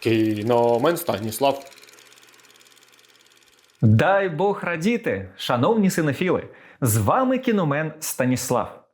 Кіномен Станіслав. Дай Бог радіти, шановні синофіли! З вами кіномен Станіслав.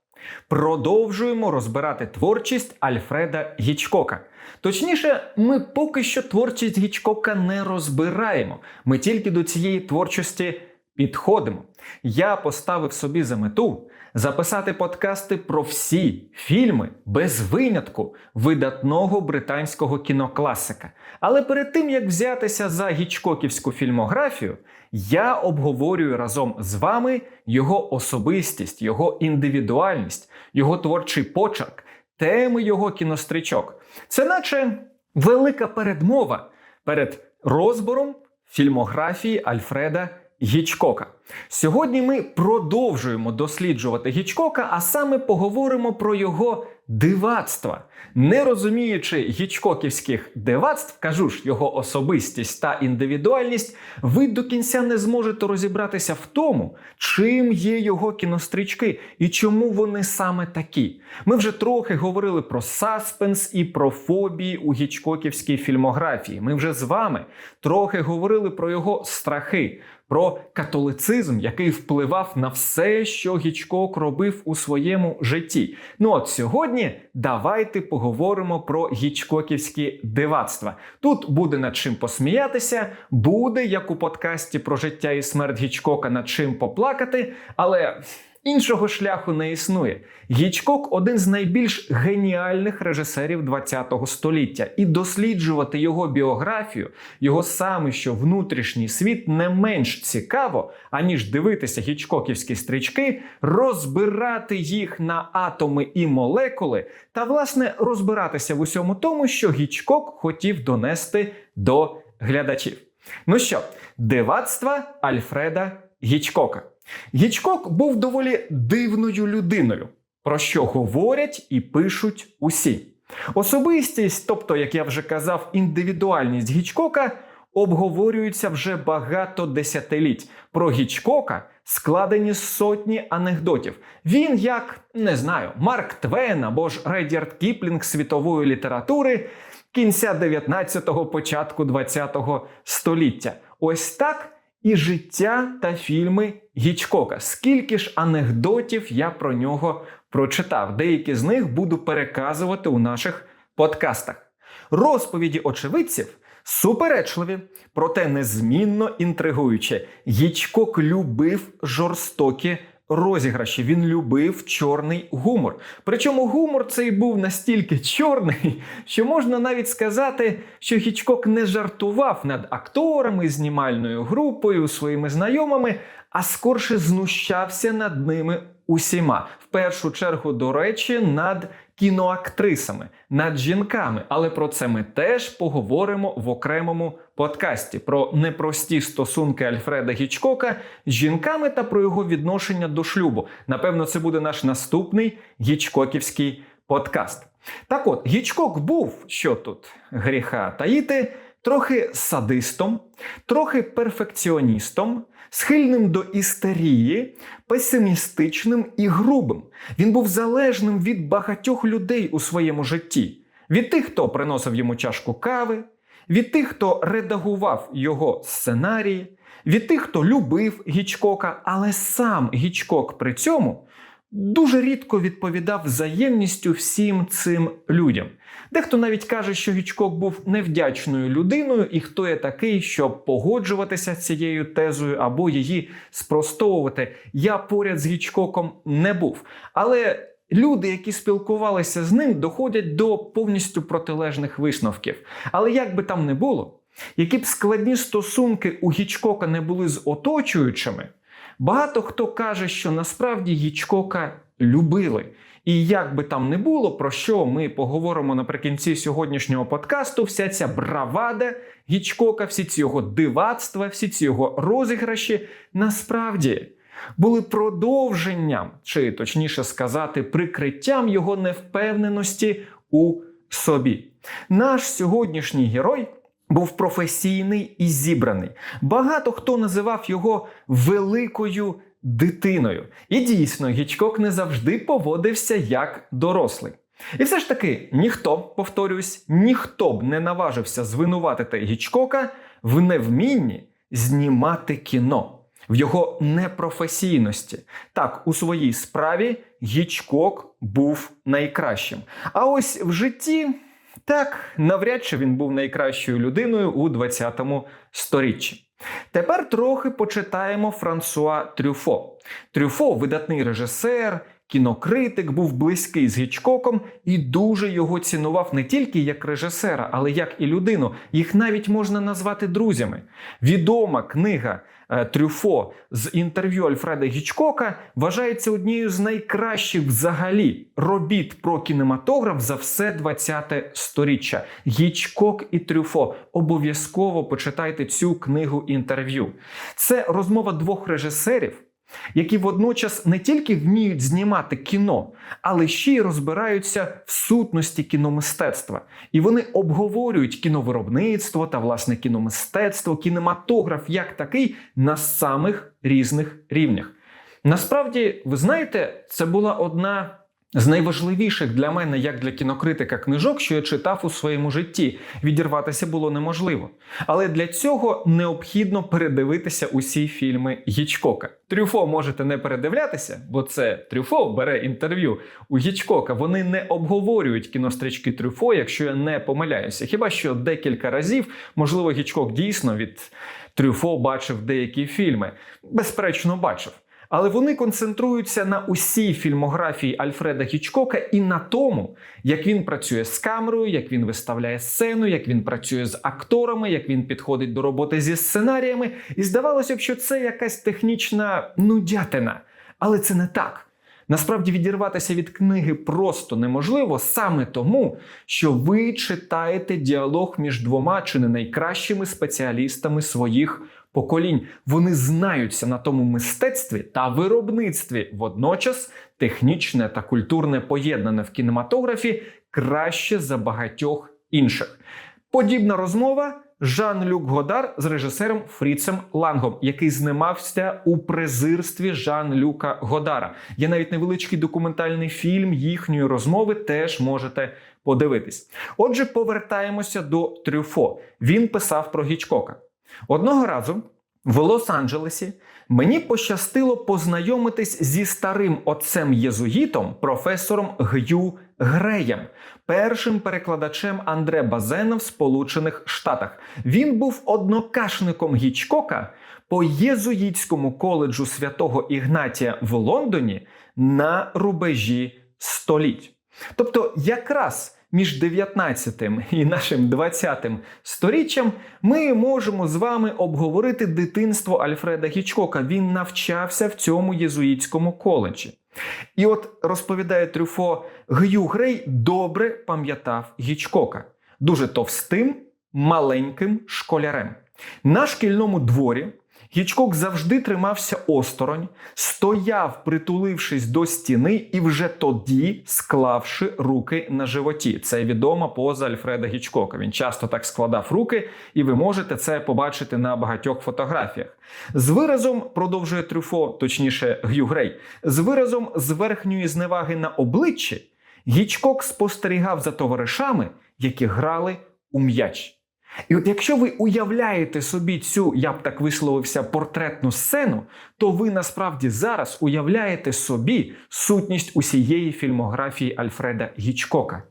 Продовжуємо розбирати творчість Альфреда Гічкока. Точніше, ми поки що творчість Гічкока не розбираємо. Ми тільки до цієї творчості підходимо. Я поставив собі за мету записати подкасти про всі фільми без винятку видатного британського кінокласика. Але перед тим як взятися за гічкоківську фільмографію, я обговорюю разом з вами його особистість, його індивідуальність, його творчий почерк, теми його кінострічок. Це наче велика передмова перед розбором фільмографії Альфреда Гічкока. Сьогодні ми продовжуємо досліджувати Гічкока, а саме поговоримо про його дивацтва. Не розуміючи гічкоківських дивацтв, кажу ж його особистість та індивідуальність, ви до кінця не зможете розібратися в тому, чим є його кінострічки і чому вони саме такі. Ми вже трохи говорили про саспенс і про фобії у гічкоківській фільмографії. Ми вже з вами трохи говорили про його страхи, про католицизм, який впливав на все, що Гічкок робив у своєму житті. Ну от сьогодні давайте поговоримо про гічкоківські дивацтва. Тут буде над чим посміятися, буде як у подкасті про життя і смерть Гічкока над чим поплакати, але. Іншого шляху не існує. Гічкок один з найбільш геніальних режисерів ХХ століття, і досліджувати його біографію, його саме що внутрішній світ не менш цікаво, аніж дивитися гічкоківські стрічки, розбирати їх на атоми і молекули, та власне розбиратися в усьому тому, що Гічкок хотів донести до глядачів. Ну що, дивацтва Альфреда Гічкока. Гічкок був доволі дивною людиною, про що говорять і пишуть усі. Особистість, тобто, як я вже казав, індивідуальність Гічкока обговорюється вже багато десятиліть. Про Гічкока складені сотні анекдотів. Він, як не знаю, Марк Твен або ж Редярд Кіплінг світової літератури кінця 19-го, початку 20-го століття. Ось так і життя та фільми Гічкока. Скільки ж анекдотів я про нього прочитав? Деякі з них буду переказувати у наших подкастах. Розповіді очевидців суперечливі, проте незмінно інтригуючі. Гічкок любив жорстокі розіграші. Він любив чорний гумор. Причому гумор цей був настільки чорний, що можна навіть сказати, що Хічкок не жартував над акторами, знімальною групою, своїми знайомими, а скорше знущався над ними усіма. В першу чергу, до речі, над кіноактрисами, над жінками. Але про це ми теж поговоримо в окремому подкасті про непрості стосунки Альфреда Гічкока з жінками та про його відношення до шлюбу. Напевно, це буде наш наступний гічкоківський подкаст. Так от, Гічкок був, що тут гріха таїти, трохи садистом, трохи перфекціоністом, схильним до істерії, песимістичним і грубим. Він був залежним від багатьох людей у своєму житті, від тих, хто приносив йому чашку кави, від тих, хто редагував його сценарії, від тих, хто любив Гічкока, але сам Гічкок при цьому дуже рідко відповідав взаємністю всім цим людям. Дехто навіть каже, що Гічкок був невдячною людиною, і хто є такий, щоб погоджуватися цією тезою або її спростовувати. Я поряд з Гічкоком не був. Але люди, які спілкувалися з ним, доходять до повністю протилежних висновків. Але як би там не було, які б складні стосунки у Гічкока не були з оточуючими, багато хто каже, що насправді Гічкока любили. І як би там не було, про що ми поговоримо наприкінці сьогоднішнього подкасту, вся ця бравада Гічкока, всі ці його дивацтва, всі ці його розіграші насправді були продовженням, чи точніше сказати, прикриттям його невпевненості у собі. Наш сьогоднішній герой. Був професійний і зібраний. Багато хто називав його великою дитиною. І дійсно, Гічкок не завжди поводився як дорослий. І все ж таки, ніхто, повторюсь, ніхто б не наважився звинуватити Гічкока в невмінні знімати кіно, в його непрофесійності. Так, у своїй справі Гічкок був найкращим. А ось в житті. Так, навряд чи він був найкращою людиною у 20 сторіччі. Тепер трохи почитаємо Франсуа Трюфо. Трюфо видатний режисер, кінокритик, був близький з Гічкоком і дуже його цінував не тільки як режисера, але як і людину. Їх навіть можна назвати друзями. Відома книга е, Трюфо з інтерв'ю Альфреда Гічкока вважається однією з найкращих взагалі робіт про кінематограф за все 20-те сторіччя. Гічкок і Трюфо. Обов'язково почитайте цю книгу інтерв'ю. Це розмова двох режисерів. Які водночас не тільки вміють знімати кіно, але ще й розбираються в сутності кіномистецтва. І вони обговорюють кіновиробництво та власне кіномистецтво, кінематограф як такий на самих різних рівнях. Насправді, ви знаєте, це була одна з найважливіших для мене, як для кінокритика, книжок, що я читав у своєму житті. Відірватися було неможливо. Але для цього необхідно передивитися усі фільми Гічкока. Трюфо можете не передивлятися, бо це Трюфо бере інтерв'ю у Гічкока. Вони не обговорюють кінострічки Трюфо, якщо я не помиляюся. Хіба що декілька разів, можливо, Гічкок дійсно від Трюфо бачив деякі фільми. Безперечно, бачив. Але вони концентруються на усій фільмографії Альфреда Гічкока і на тому, як він працює з камерою, як він виставляє сцену, як він працює з акторами, як він підходить до роботи зі сценаріями. І здавалося б, що це якась технічна нудятина. Але це не так. Насправді відірватися від книги просто неможливо саме тому, що ви читаєте діалог між двома чи не найкращими спеціалістами своїх поколінь. Вони знаються на тому мистецтві та виробництві. Водночас технічне та культурне поєднане в кінематографі краще за багатьох інших. Подібна розмова. Жан-Люк Годар з режисером Фріцем Лангом, який знімався у презирстві Жан-Люка Годара. Є навіть невеличкий документальний фільм їхньої розмови, теж можете подивитись. Отже, повертаємося до Трюфо. Він писав про Гічкока. Одного разу в Лос-Анджелесі мені пощастило познайомитись зі старим отцем єзуїтом, професором Г'ю Греєм, першим перекладачем Андре Базена в Сполучених Штатах. Він був однокашником Гічкока по єзуїтському коледжу святого Ігнатія в Лондоні на рубежі століть. Тобто, якраз між 19 і нашим 20 сторіччям ми можемо з вами обговорити дитинство Альфреда Гічкока. Він навчався в цьому єзуїтському коледжі. І от розповідає Трюфо, Гю Грей добре пам'ятав Гічкока, дуже товстим, маленьким школярем. На шкільному дворі Гічкок завжди тримався осторонь, стояв, притулившись до стіни, і вже тоді склавши руки на животі. Це відома поза Альфреда Гічкока. Він часто так складав руки, і ви можете це побачити на багатьох фотографіях. З виразом продовжує Трюфо, точніше, Г'ю Грей, з виразом з верхньої зневаги на обличчі Гічкок спостерігав за товаришами, які грали у м'яч. І от якщо ви уявляєте собі цю, я б так висловився, портретну сцену, то ви насправді зараз уявляєте собі сутність усієї фільмографії Альфреда Гічкока.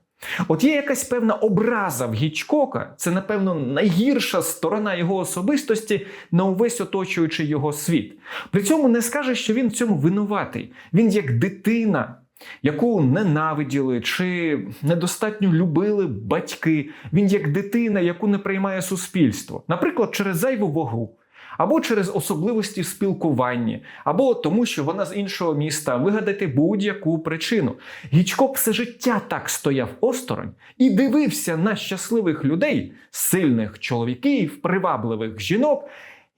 От є якась певна образа в Гічкока, це, напевно, найгірша сторона його особистості на увесь оточуючий його світ. При цьому не скаже, що він в цьому винуватий. Він як дитина яку ненавиділи чи недостатньо любили батьки. Він як дитина, яку не приймає суспільство, наприклад, через зайву вагу. Або через особливості в спілкуванні, або тому, що вона з іншого міста вигадати будь-яку причину. Гічкок все життя так стояв осторонь і дивився на щасливих людей, сильних чоловіків, привабливих жінок,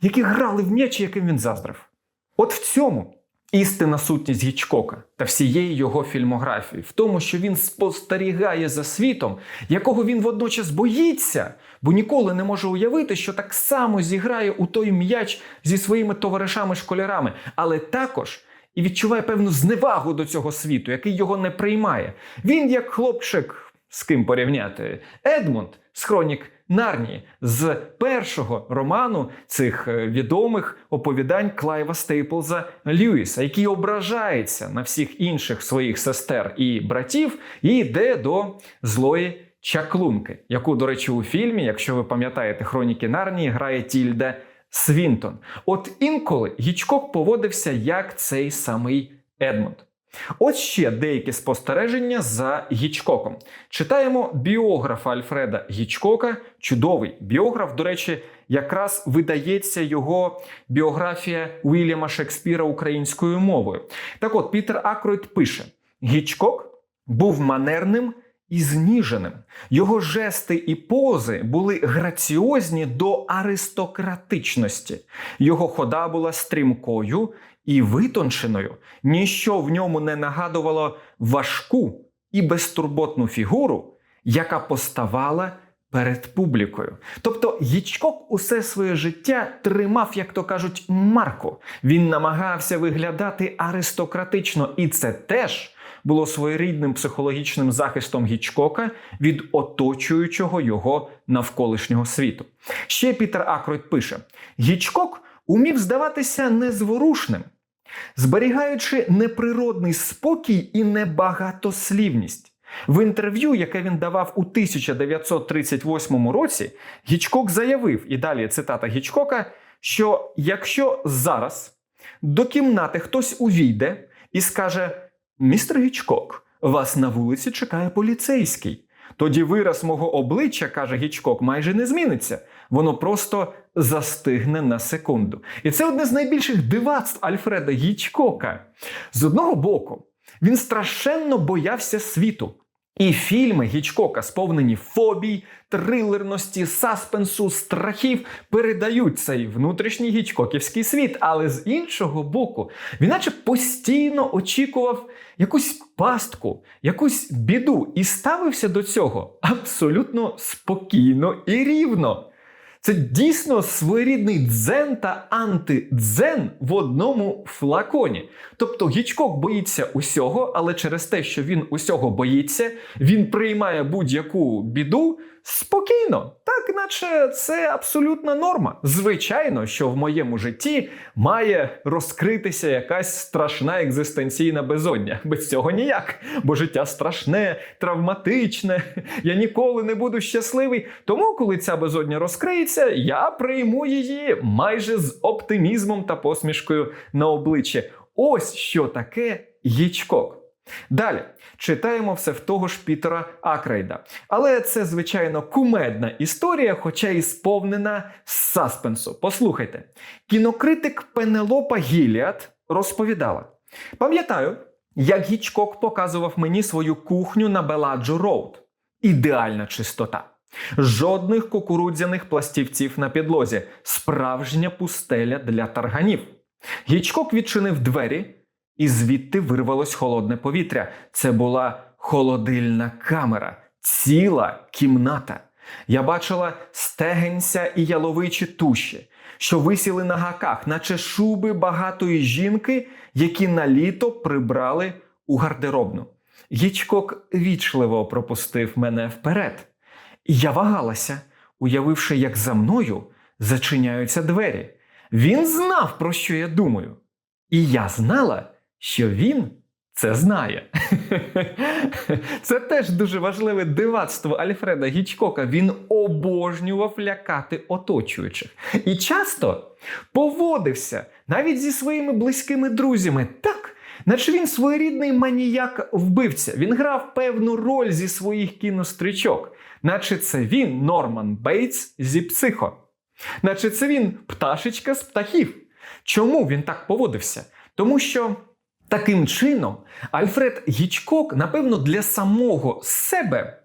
які грали в м'ячі, яким він заздрив. От в цьому істинна сутність Гічкока та всієї його фільмографії, в тому, що він спостерігає за світом, якого він водночас боїться, бо ніколи не може уявити, що так само зіграє у той м'яч зі своїми товаришами-школярами, але також і відчуває певну зневагу до цього світу, який його не приймає. Він, як хлопчик, з ким порівняти, Едмунд з хронік Нарнії, з першого роману цих е, відомих оповідань Клайва Стейплза Льюіса, який ображається на всіх інших своїх сестер і братів, і йде до злої чаклунки, яку, до речі, у фільмі, якщо ви пам'ятаєте хроніки Нарнії, грає Тільда Свінтон. От інколи Гічкок поводився як цей самий Едмунд. Ось ще деякі спостереження за Гічкоком. Читаємо біографа Альфреда Гічкока, чудовий біограф. До речі, якраз видається його біографія Уільяма Шекспіра українською мовою. Так от, Пітер Акройд пише: Гічкок був манерним і зніженим. Його жести і пози були граціозні до аристократичності. Його хода була стрімкою і витонченою. Ніщо в ньому не нагадувало важку і безтурботну фігуру, яка поставала перед публікою. Тобто Гічкок усе своє життя тримав, як то кажуть, марку. Він намагався виглядати аристократично, і це теж було своєрідним психологічним захистом Гічкока від оточуючого його навколишнього світу. Ще Пітер Акройд пише: Гічкок умів здаватися незворушним, зберігаючи неприродний спокій і небагатослівність. В інтерв'ю, яке він давав у 1938 році, Гічкок заявив, і далі цитата Гічкока, що якщо зараз до кімнати хтось увійде і скаже: Містер Гічкок, вас на вулиці чекає поліцейський. Тоді вираз мого обличчя, каже Гічкок, майже не зміниться. Воно просто застигне на секунду. І це одне з найбільших дивацтв Альфреда Гічкока. З одного боку, він страшенно боявся світу. І фільми Гічкока, сповнені фобій, трилерності, саспенсу, страхів, передають цей внутрішній гічкоківський світ. Але з іншого боку, він наче постійно очікував якусь пастку, якусь біду і ставився до цього абсолютно спокійно і рівно. Це дійсно своєрідний дзен та антидзен в одному флаконі. Тобто Гічкок боїться усього, але через те, що він усього боїться, він приймає будь-яку біду спокійно, так наче це абсолютна норма. Звичайно, що в моєму житті має розкритися якась страшна екзистенційна безодня. Без цього ніяк, бо життя страшне, травматичне. Я ніколи не буду щасливий. Тому, коли ця безодня розкриється, я прийму її майже з оптимізмом та посмішкою на обличчі. Ось що таке Гічкок. Далі читаємо все в того ж Пітера Акрейда. Але це, звичайно, кумедна історія, хоча і сповнена саспенсу. Послухайте, кінокритик Пенелопа Гіліат розповідала: пам'ятаю, як Гічкок показував мені свою кухню на Беладжо Роуд. Ідеальна чистота. Жодних кукурудзяних пластівців на підлозі, справжня пустеля для тарганів. Гічкок відчинив двері, і звідти вирвалось холодне повітря. Це була холодильна камера, ціла кімната. Я бачила стегенця і яловичі туші, що висіли на гаках, наче шуби багатої жінки, які на літо прибрали у гардеробну. Гічкок вічливо пропустив мене вперед. І я вагалася, уявивши, як за мною зачиняються двері. Він знав, про що я думаю. І я знала, що він це знає. Це теж дуже важливе дивацтво Альфреда Гічкока. Він обожнював лякати оточуючих. І часто поводився навіть зі своїми близькими друзями так, наче він своєрідний маніяк-вбивця. Він грав певну роль зі своїх кінострічок, наче це він Норман Бейтс зі психо. Наче це він пташечка з птахів. Чому він так поводився? Тому що таким чином Альфред Гічкок, напевно, для самого себе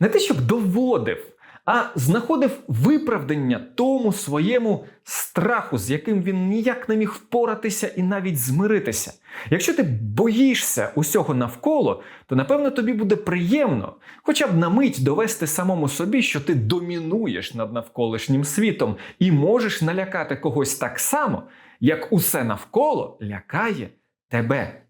не те, щоб доводив, а знаходив виправдання тому своєму страху, з яким він ніяк не міг впоратися і навіть змиритися. Якщо ти боїшся усього навколо, то напевно тобі буде приємно, хоча б на мить довести самому собі, що ти домінуєш над навколишнім світом і можеш налякати когось так само, як усе навколо лякає тебе.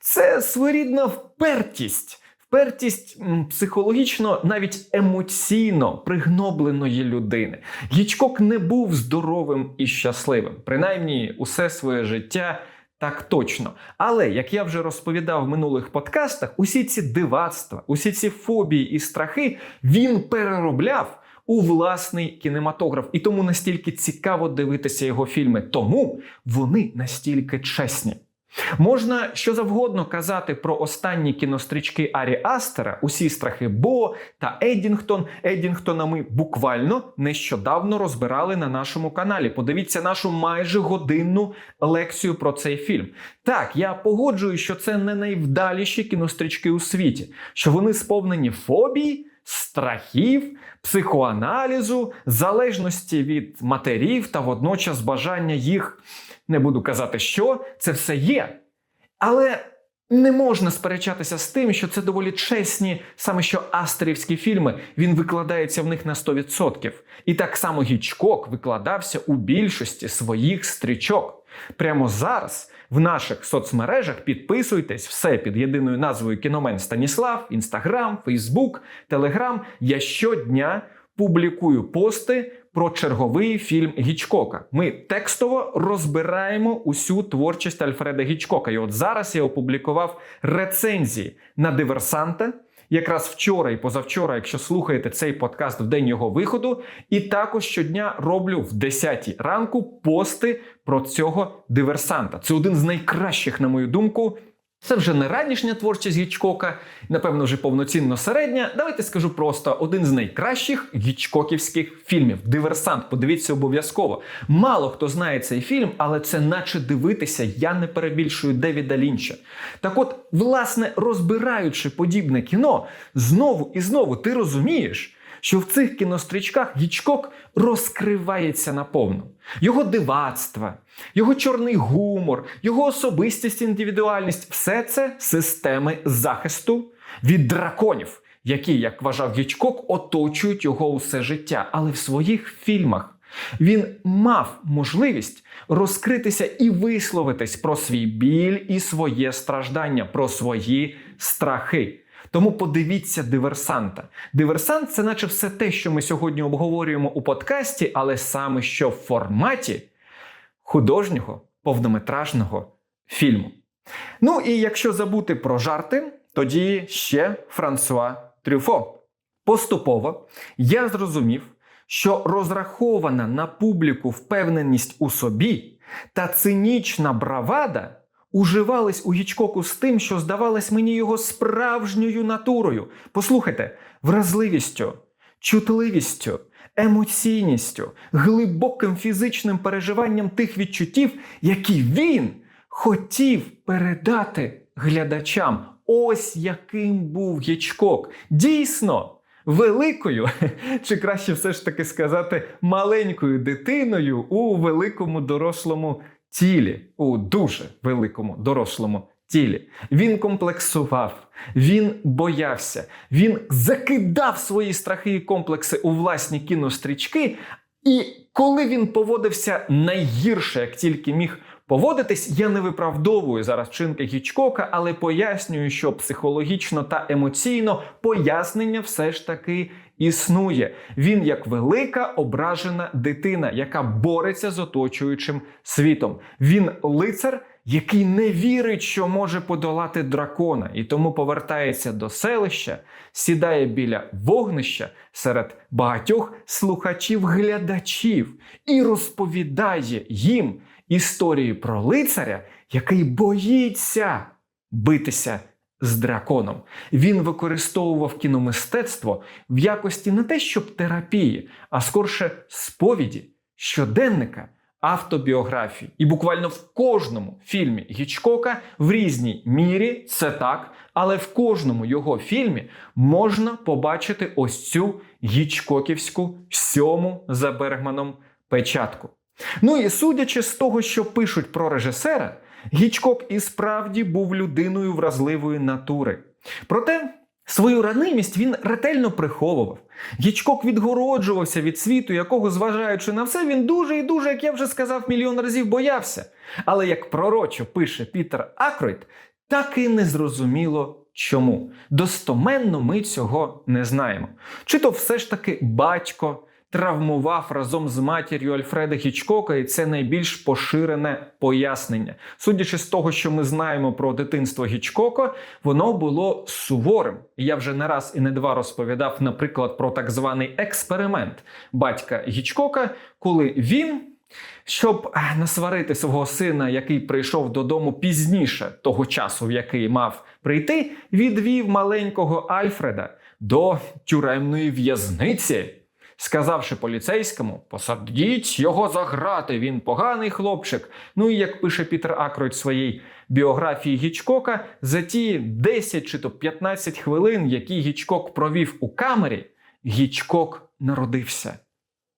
Це своєрідна впертість. Впертість психологічно, навіть емоційно пригнобленої людини. Гічкок не був здоровим і щасливим, принаймні усе своє життя так точно. Але як я вже розповідав в минулих подкастах, усі ці дивацтва, усі ці фобії і страхи він переробляв у власний кінематограф. І тому настільки цікаво дивитися його фільми, тому вони настільки чесні. Можна що завгодно казати про останні кінострічки Арі Астера, усі страхи Бо та Еддінгтон. Еддінгтона ми буквально нещодавно розбирали на нашому каналі. Подивіться нашу майже годинну лекцію про цей фільм. Так, я погоджую, що це не найвдаліші кінострічки у світі, що вони сповнені фобій, страхів, психоаналізу, залежності від матерів та водночас бажання їх не буду казати, що це все є. Але не можна сперечатися з тим, що це доволі чесні, саме що астерівські фільми, він викладається в них на 100%. І так само Гічкок викладався у більшості своїх стрічок. Прямо зараз в наших соцмережах підписуйтесь все під єдиною назвою Кіномен Станіслав, Інстаграм, Фейсбук, Телеграм. Я щодня публікую пости про черговий фільм Гічкока. Ми текстово розбираємо усю творчість Альфреда Гічкока. І от зараз я опублікував рецензії на диверсанта. Якраз вчора і позавчора, якщо слухаєте цей подкаст в день його виходу, і також щодня роблю в 10 ранку пости про цього диверсанта. Це один з найкращих, на мою думку. Це вже не ранішня творчість Гічкока, напевно, вже повноцінно середня. Давайте скажу просто один з найкращих гічкоківських фільмів. Диверсант. Подивіться обов'язково. Мало хто знає цей фільм, але це наче дивитися, я не перебільшую Девіда Лінча. Так от, власне, розбираючи подібне кіно, знову і знову ти розумієш. Що в цих кінострічках Гічкок розкривається наповну. Його дивацтва, його чорний гумор, його особистість, індивідуальність все це системи захисту від драконів, які, як вважав Гічкок, оточують його усе життя. Але в своїх фільмах він мав можливість розкритися і висловитись про свій біль і своє страждання, про свої страхи. Тому подивіться диверсанта. Диверсант це наче все те, що ми сьогодні обговорюємо у подкасті, але саме що в форматі художнього повнометражного фільму. Ну і якщо забути про жарти, тоді ще Франсуа Трюфо. Поступово я зрозумів, що розрахована на публіку впевненість у собі та цинічна бравада уживались у Гічкоку з тим, що здавалось мені його справжньою натурою. Послухайте, вразливістю, чутливістю, емоційністю, глибоким фізичним переживанням тих відчуттів, які він хотів передати глядачам. Ось яким був Гічкок. Дійсно. Великою, чи краще все ж таки сказати, маленькою дитиною у великому дорослому тілі, у дуже великому дорослому тілі. Він комплексував, він боявся, він закидав свої страхи і комплекси у власні кінострічки. І коли він поводився найгірше, як тільки міг поводитись, я не виправдовую зараз вчинки Гічкока, але пояснюю, що психологічно та емоційно пояснення все ж таки існує. Він як велика ображена дитина, яка бореться з оточуючим світом. Він лицар, який не вірить, що може подолати дракона, і тому повертається до селища, сідає біля вогнища серед багатьох слухачів-глядачів і розповідає їм історії про лицаря, який боїться битися з драконом. Він використовував кіномистецтво в якості не те, щоб терапії, а скорше сповіді, щоденника, автобіографії. І буквально в кожному фільмі Гічкока в різній мірі це так, але в кожному його фільмі можна побачити ось цю гічкоківську сьому за Бергманом печатку. Ну і судячи з того, що пишуть про режисера, Гічкок і справді був людиною вразливої натури. Проте Свою ранимість він ретельно приховував. Гічкок відгороджувався від світу, якого, зважаючи на все, він дуже і дуже, як я вже сказав, мільйон разів боявся. Але як пророчо пише Пітер Акройт, так і не зрозуміло чому. Достоменно ми цього не знаємо. Чи то все ж таки батько травмував разом з матір'ю Альфреда Гічкока, і це найбільш поширене пояснення. Судячи з того, що ми знаємо про дитинство Гічкока, воно було суворим. Я вже не раз і не два розповідав, наприклад, про так званий експеримент батька Гічкока, коли він. Щоб е, насварити свого сина, який прийшов додому пізніше того часу, в який мав прийти, відвів маленького Альфреда до тюремної в'язниці, сказавши поліцейському: посадіть його за грати, він поганий хлопчик. Ну і як пише Пітер Акройд в своїй біографії Гічкока, за ті 10 чи то 15 хвилин, які Гічкок провів у камері, Гічкок народився.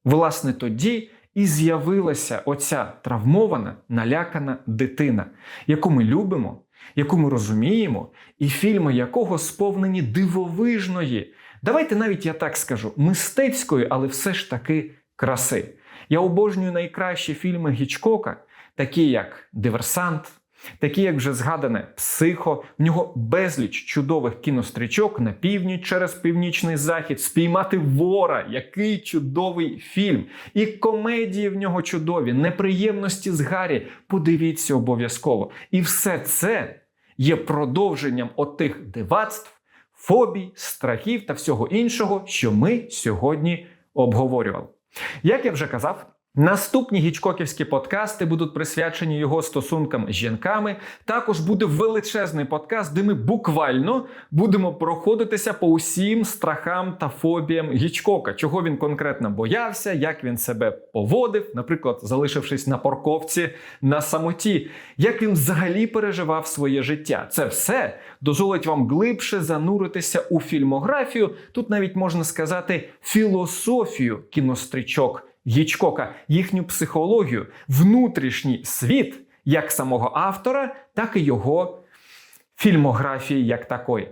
Власне, тоді і з'явилася оця травмована, налякана дитина, яку ми любимо, яку ми розуміємо, і фільми якого сповнені дивовижної, давайте навіть я так скажу, мистецької, але все ж таки краси. Я обожнюю найкращі фільми Гічкока, такі як Диверсант, такі, як вже згадане Психо. В нього безліч чудових кінострічок на північ через північний захід, спіймати вора, який чудовий фільм. І комедії в нього чудові, неприємності з Гаррі. Подивіться обов'язково. І все це є продовженням отих дивацтв, фобій, страхів та всього іншого, що ми сьогодні обговорювали. Як я вже казав, наступні гічкоківські подкасти будуть присвячені його стосункам з жінками. Також буде величезний подкаст, де ми буквально будемо проходитися по усім страхам та фобіям Гічкока, чого він конкретно боявся, як він себе поводив, наприклад, залишившись на парковці на самоті, як він взагалі переживав своє життя. Це все дозволить вам глибше зануритися у фільмографію. Тут навіть можна сказати філософію кінострічок Гічкока, їхню психологію, внутрішній світ як самого автора, так і його фільмографії як такої.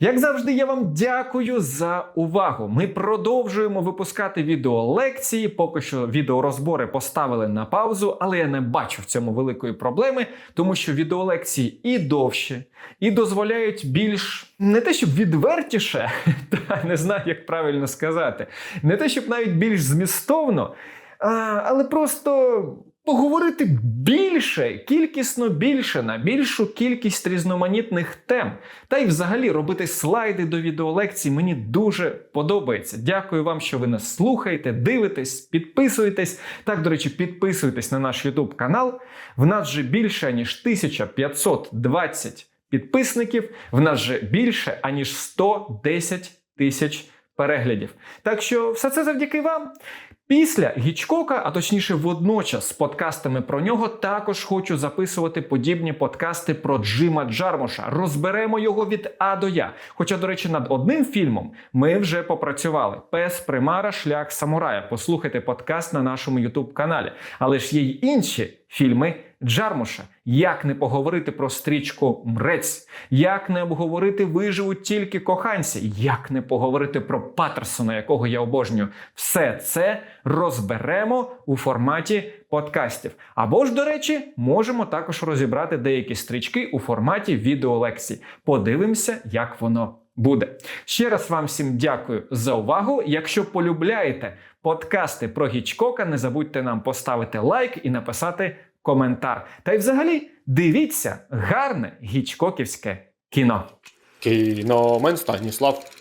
Як завжди, я вам дякую за увагу. Ми продовжуємо випускати відеолекції. Поки що відеорозбори поставили на паузу, але я не бачу в цьому великої проблеми, тому що відеолекції і довші, і дозволяють більш не те, щоб відвертіше, та не знаю, як правильно сказати, не те, щоб навіть більш змістовно, а, але просто поговорити більше, кількісно більше на більшу кількість різноманітних тем. Та й взагалі робити слайди до відеолекцій мені дуже подобається. Дякую вам, що ви нас слухаєте, дивитесь, підписуєтесь. Так, до речі, підписуйтесь на наш YouTube канал. В нас вже більше ніж 1520 підписників. В нас вже більше аніж 110 тисяч переглядів. Так що все це завдяки вам. Після Гічкока, а точніше, водночас з подкастами про нього, також хочу записувати подібні подкасти про Джима Джармуша. Розберемо його від А до Я. Хоча, до речі, над одним фільмом ми вже попрацювали: Пес Примара, Шлях Самурая. Послухайте подкаст на нашому Ютуб каналі. Але ж є й інші фільми Джармуша. Як не поговорити про стрічку Мрець, як не обговорити виживуть тільки коханці, як не поговорити про Патерсона, якого я обожнюю. Все це розберемо у форматі подкастів. Або ж, до речі, можемо також розібрати деякі стрічки у форматі відеолекцій. Подивимося, як воно буде. Ще раз вам всім дякую за увагу. Якщо полюбляєте подкасти про Гічкока, не забудьте нам поставити лайк і написати коментар. Та й взагалі дивіться гарне гічкоківське кіно. Кіномен Станіслав.